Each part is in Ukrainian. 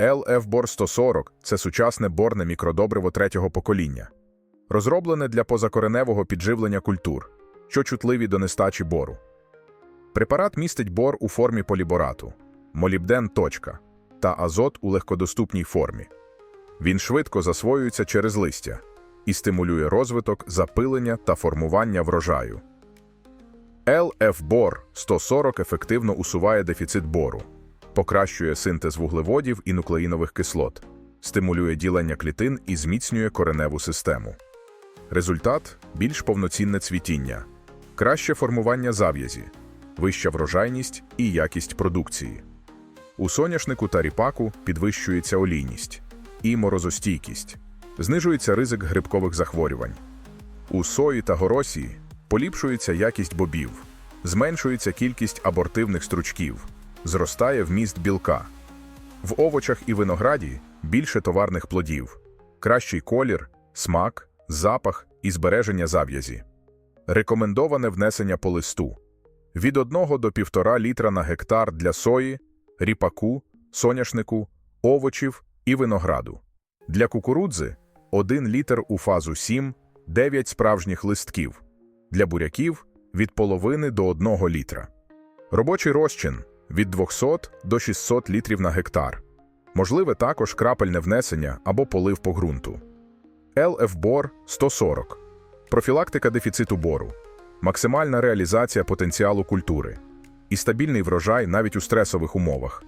LF Бор 140 це сучасне борне мікродобриво третього покоління, розроблене для позакореневого підживлення культур, що чутливі до нестачі бору. Препарат містить бор у формі поліборату, молібден точка та азот у легкодоступній формі. Він швидко засвоюється через листя і стимулює розвиток, запилення та формування врожаю. LF-бор 140 ефективно усуває дефіцит бору, покращує синтез вуглеводів і нуклеїнових кислот, стимулює ділення клітин і зміцнює кореневу систему. Результат більш повноцінне цвітіння, краще формування зав'язі, вища врожайність і якість продукції. У соняшнику та ріпаку підвищується олійність і морозостійкість, знижується ризик грибкових захворювань. У сої та горосі поліпшується якість бобів, зменшується кількість абортивних стручків, зростає вміст білка. В овочах і винограді більше товарних плодів, кращий колір, смак, запах і збереження зав'язі. Рекомендоване внесення по листу від 1 до 1,5 літра на гектар для сої, ріпаку, соняшнику, овочів і винограду. Для кукурудзи 1 літр у фазу 7, 9 справжніх листків. Для буряків від половини до 1 літра. Робочий розчин від 200 до 600 літрів на гектар. Можливе також крапельне внесення або полив по ґрунту. ЛФ-бор 140. Профілактика дефіциту бору. Максимальна реалізація потенціалу культури. І стабільний врожай навіть у стресових умовах.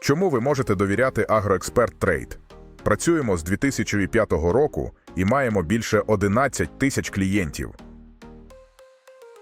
Чому ви можете довіряти Агроексперт Трейд? Працюємо з 2005 року і маємо більше 11 тисяч клієнтів.